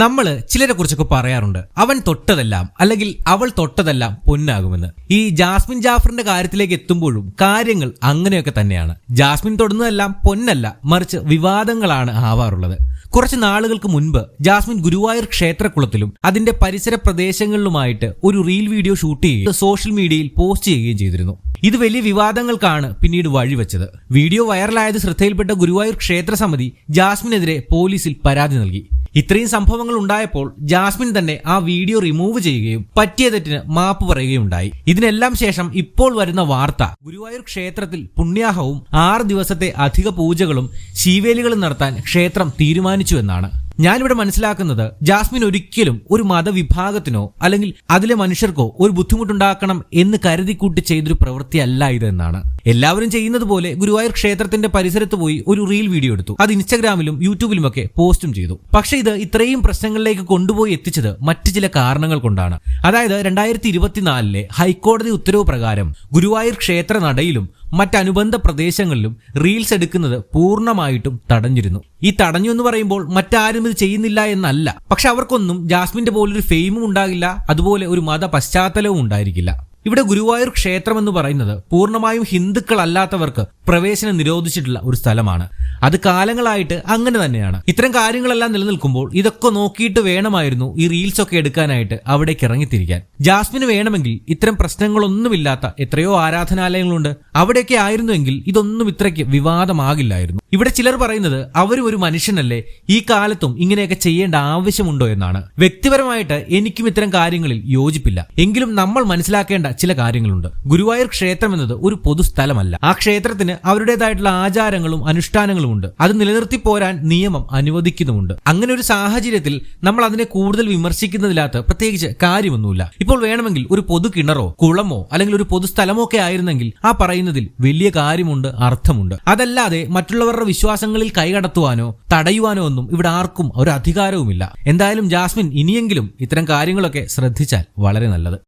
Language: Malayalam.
നമ്മൾ ചിലരെ കുറിച്ചൊക്കെ പറയാറുണ്ട്. അവൻ തൊട്ടതെല്ലാം അല്ലെങ്കിൽ അവൾ തൊട്ടതെല്ലാം പൊന്നാകുമെന്ന്. ഈ ജാസ്മിൻ ജാഫറിന്റെ കാര്യത്തിലേക്ക് എത്തുമ്പോഴും കാര്യങ്ങൾ അങ്ങനെയൊക്കെ തന്നെയാണ്. ജാസ്മിൻ തൊടുന്നതെല്ലാം പൊന്നല്ല മറിച്ച് വിവാദങ്ങളാണ് ആവാറുള്ളത്. കുറച്ച് നാളുകൾക്ക് മുൻപ് ജാസ്മിൻ ഗുരുവായൂർ ക്ഷേത്രക്കുളത്തിലും അതിന്റെ പരിസര പ്രദേശങ്ങളിലുമായിട്ട് ഒരു റീൽ വീഡിയോ ഷൂട്ട് ചെയ്യുകയും സോഷ്യൽ മീഡിയയിൽ പോസ്റ്റ് ചെയ്യുകയും ചെയ്തിരുന്നു. ഇത് വലിയ വിവാദങ്ങൾക്കാണ് പിന്നീട് വഴിവെച്ചത്. വീഡിയോ വൈറലായത് ശ്രദ്ധയിൽപ്പെട്ട ഗുരുവായൂർ ക്ഷേത്ര സമിതി ജാസ്മിനെതിരെ പോലീസിൽ പരാതി നൽകി. ഇത്രയും സംഭവങ്ങൾ ഉണ്ടായപ്പോൾ ജാസ്മിൻ തന്നെ ആ വീഡിയോ റിമൂവ് ചെയ്യുകയും പറ്റിയ തെറ്റിന് മാപ്പ് പറയുകയുണ്ടായി. ഇതിനെല്ലാം ശേഷം ഇപ്പോൾ വരുന്ന വാർത്ത ഗുരുവായൂർ ക്ഷേത്രത്തിൽ പുണ്യാഹവും ആറ് ദിവസത്തെ അധിക പൂജകളും ശീവേലികളും നടത്താൻ ക്ഷേത്രം തീരുമാനിച്ചു എന്നാണ്. ഞാനിവിടെ മനസ്സിലാക്കുന്നത് ജാസ്മിൻ ഒരിക്കലും ഒരു മതവിഭാഗത്തിനോ അല്ലെങ്കിൽ അതിലെ മനുഷ്യർക്കോ ഒരു ബുദ്ധിമുട്ടുണ്ടാക്കണം എന്ന് കരുതിക്കൂട്ടി ചെയ്തൊരു പ്രവൃത്തിയല്ല ഇത് എന്നാണ്. എല്ലാവരും ചെയ്യുന്നത് പോലെ ഗുരുവായൂർ ക്ഷേത്രത്തിന്റെ പരിസരത്ത് പോയി ഒരു റീൽ വീഡിയോ എടുത്തു. അത് ഇൻസ്റ്റാഗ്രാമിലും യൂട്യൂബിലുമൊക്കെ പോസ്റ്റും ചെയ്തു. പക്ഷേ ഇത് ഇത്രയും പ്രശ്നങ്ങളിലേക്ക് കൊണ്ടുപോയി എത്തിച്ചത് മറ്റു ചില കാരണങ്ങൾ കൊണ്ടാണ്. അതായത് രണ്ടായിരത്തി ഇരുപത്തിനാലിലെ ഹൈക്കോടതി ഉത്തരവ് പ്രകാരം ഗുരുവായൂർ ക്ഷേത്ര നടയിലും മറ്റനുബന്ധ പ്രദേശങ്ങളിലും റീൽസ് എടുക്കുന്നത് പൂർണമായിട്ടും തടഞ്ഞിരുന്നു. ഈ തടഞ്ഞു എന്ന് പറയുമ്പോൾ മറ്റാരും ഇത് ചെയ്യുന്നില്ല എന്നല്ല. പക്ഷെ അവർക്കൊന്നും ജാസ്മിന്റെ പോലൊരു ഫെയിമും ഉണ്ടാകില്ല അതുപോലെ ഒരു മത പശ്ചാത്തലവും ഉണ്ടായിരിക്കില്ല. ഇവിടെ ഗുരുവായൂർ ക്ഷേത്രം എന്ന് പറയുന്നത് പൂർണമായും ഹിന്ദുക്കളല്ലാത്തവർക്ക് പ്രവേശനം നിരോധിച്ചിട്ടുള്ള ഒരു സ്ഥലമാണ്. അത് കാലങ്ങളായിട്ട് അങ്ങനെ തന്നെയാണ്. ഇത്തരം കാര്യങ്ങളെല്ലാം നിലനിൽക്കുമ്പോൾ ഇതൊക്കെ നോക്കിയിട്ട് വേണമായിരുന്നു ഈ റീൽസ് ഒക്കെ എടുക്കാനായിട്ട് അവിടേക്ക് ഇറങ്ങിത്തിരിക്കാൻ. ജാസ്മിന് വേണമെങ്കിൽ ഇത്തരം പ്രശ്നങ്ങളൊന്നുമില്ലാത്ത എത്രയോ ആരാധനാലയങ്ങളുണ്ട്. അവിടെയൊക്കെ ആയിരുന്നുവെങ്കിൽ ഇതൊന്നും ഇത്രയ്ക്ക് വിവാദമാകില്ലായിരുന്നു. ഇവിടെ ചിലർ പറയുന്നത് അവരും ഒരു മനുഷ്യനല്ലേ? ഈ കാലത്തും ഇങ്ങനെയൊക്കെ ചെയ്യേണ്ട ആവശ്യമുണ്ടോ എന്നാണ്. വ്യക്തിപരമായിട്ട് എനിക്കും ഇത്തരം കാര്യങ്ങളിൽ യോജിപ്പില്ല. എങ്കിലും നമ്മൾ മനസ്സിലാക്കേണ്ട ചില കാര്യങ്ങളുണ്ട്. ഗുരുവായൂർ ക്ഷേത്രം എന്നത് ഒരു പൊതുസ്ഥലമല്ല ആ ക്ഷേത്രത്തിന് അവരുടേതായിട്ടുള്ള ആചാരങ്ങളും അനുഷ്ഠാനങ്ങളും ഉണ്ട്. അത് നിലനിർത്തി പോരാൻ നിയമം അനുവദിക്കുന്നുമുണ്ട്. അങ്ങനെ ഒരു സാഹചര്യത്തിൽ നമ്മൾ അതിനെ കൂടുതൽ വിമർശിക്കുന്നതിനകത്ത് പ്രത്യേകിച്ച് കാര്യമൊന്നുമില്ല. ഇപ്പോൾ വേണമെങ്കിൽ ഒരു പൊതു കിണറോ കുളമോ അല്ലെങ്കിൽ ഒരു പൊതുസ്ഥലമോ ഒക്കെ ആയിരുന്നെങ്കിൽ ആ പറയുന്നതിൽ വലിയ കാര്യമുണ്ട് അർത്ഥമുണ്ട്. അതല്ലാതെ മറ്റുള്ളവരുടെ വിശ്വാസങ്ങളിൽ കൈകടത്തുവാനോ തടയുവാനോ ഒന്നും ഇവിടെ ആർക്കും ഒരു അധികാരവുമില്ല. എന്തായാലും ജാസ്മിൻ ഇനിയെങ്കിലും ഇത്തരം കാര്യങ്ങളൊക്കെ ശ്രദ്ധിച്ചാൽ വളരെ നല്ലത്.